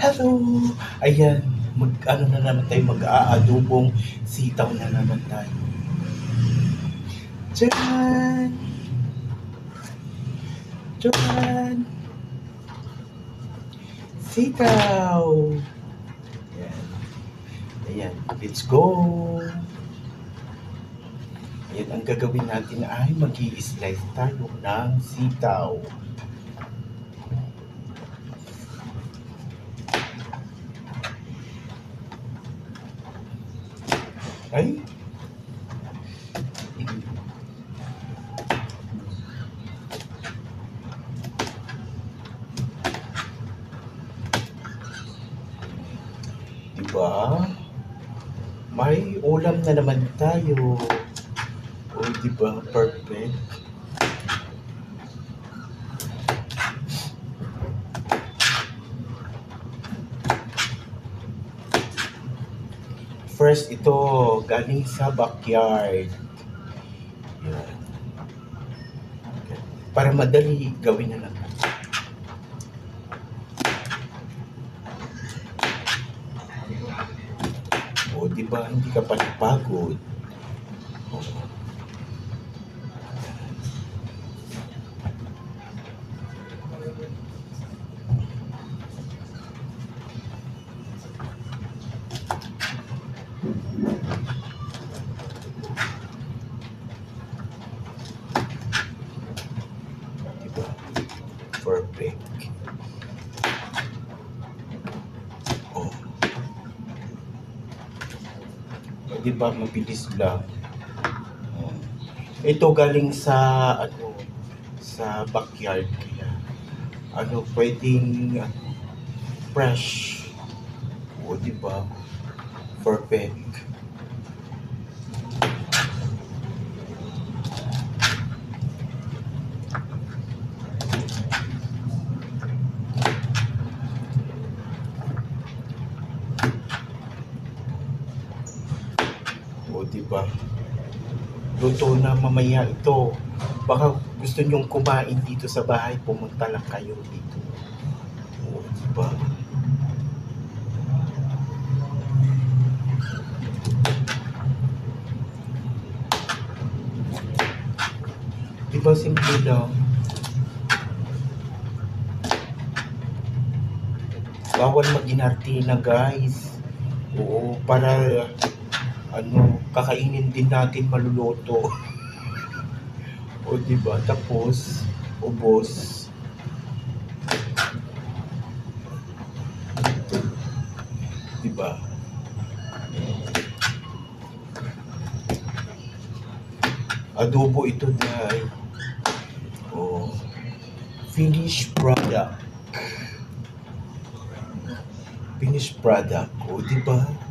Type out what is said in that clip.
Hello! Ayan, mag, ano na naman tayo, mag-aadubong sitaw na naman tayo. Diyan! Diyan! Sitaw! Ayan. Ayan, let's go! Ayan, ang gagawin natin ay mag slice tayo ng sitaw. Ay! Diba? May ulam na naman tayo. O, diba? Perfect. First, ito, galing sa backyard. Yan. Para madali gawin na lang. O, di ba, hindi ka pa napagod. O. Perfect. Oh. O, di ba mabilis lang. Oh. Ito galing sa ano sa backyard kaya ano pwedeng ano, fresh. O di ba? Perfect. O, di ba? Luto na mamaya ito. Baka gusto nyong kumain dito sa bahay, pumunta lang kayo dito. O, di ba? Di ba simple lang? Bawal mag-inarte na guys. Oo, para ano, kakainin din natin maluluto. o di ba? Tapos ubos. Di ba? Adobo ito dahil oh, finished product. Finished product. O, di ba?